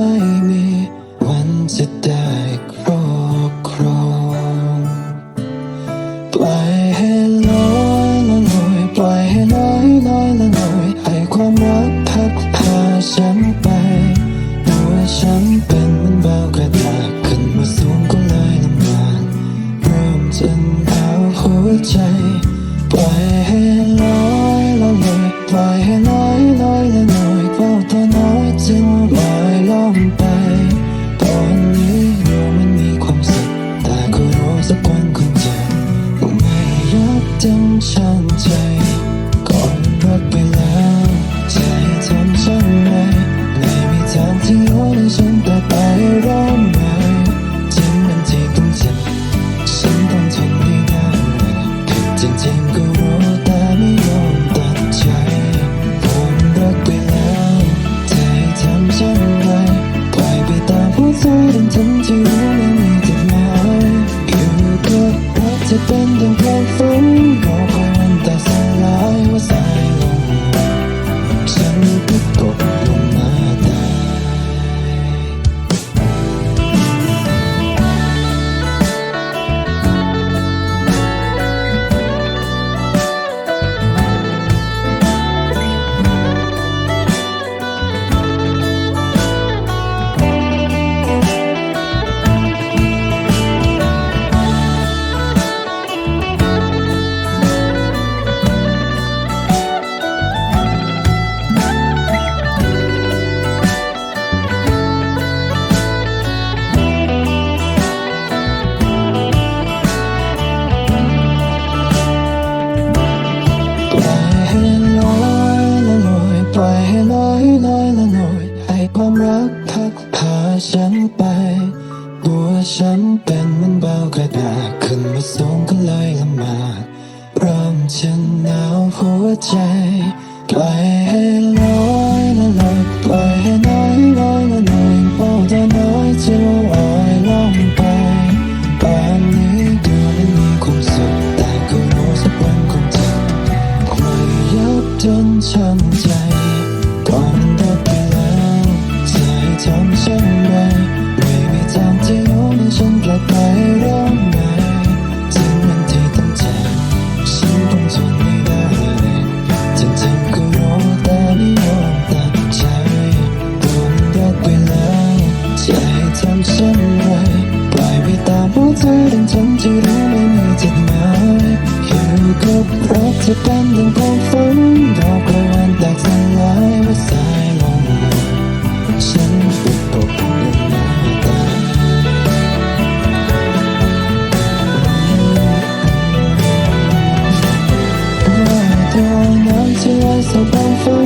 ไม่มีวันจะได้ครอบครองปล่อยให้ลอยละลอยปล่อยให้ลอยลอยละลอยให้ความรักพัดพาฉันไปตัวฉันเป็นมันเบากระดาษขึ้นมาสูงก็เลยลำบากเริ่มจะหนาหัวใจ ปล่อยให้ ผิดจริงๆก็รู้ ความรักพักพาฉันไป ตัวฉันเป็นมันเบากระดาษขึ้นมาสูงก็เลยละมาเริ่ฉันหนาวหัวใจปล่อยให้ลอยละลอยปล่อยให้น้อยลอยละลอยเบาแต่น้อยจะลอยล่องไปตอนนี้เดือนั้นมีความสุขแต่ก็รู้สักวันคงจ็บคอยยับจนช้ำใจตอน 现代。总反复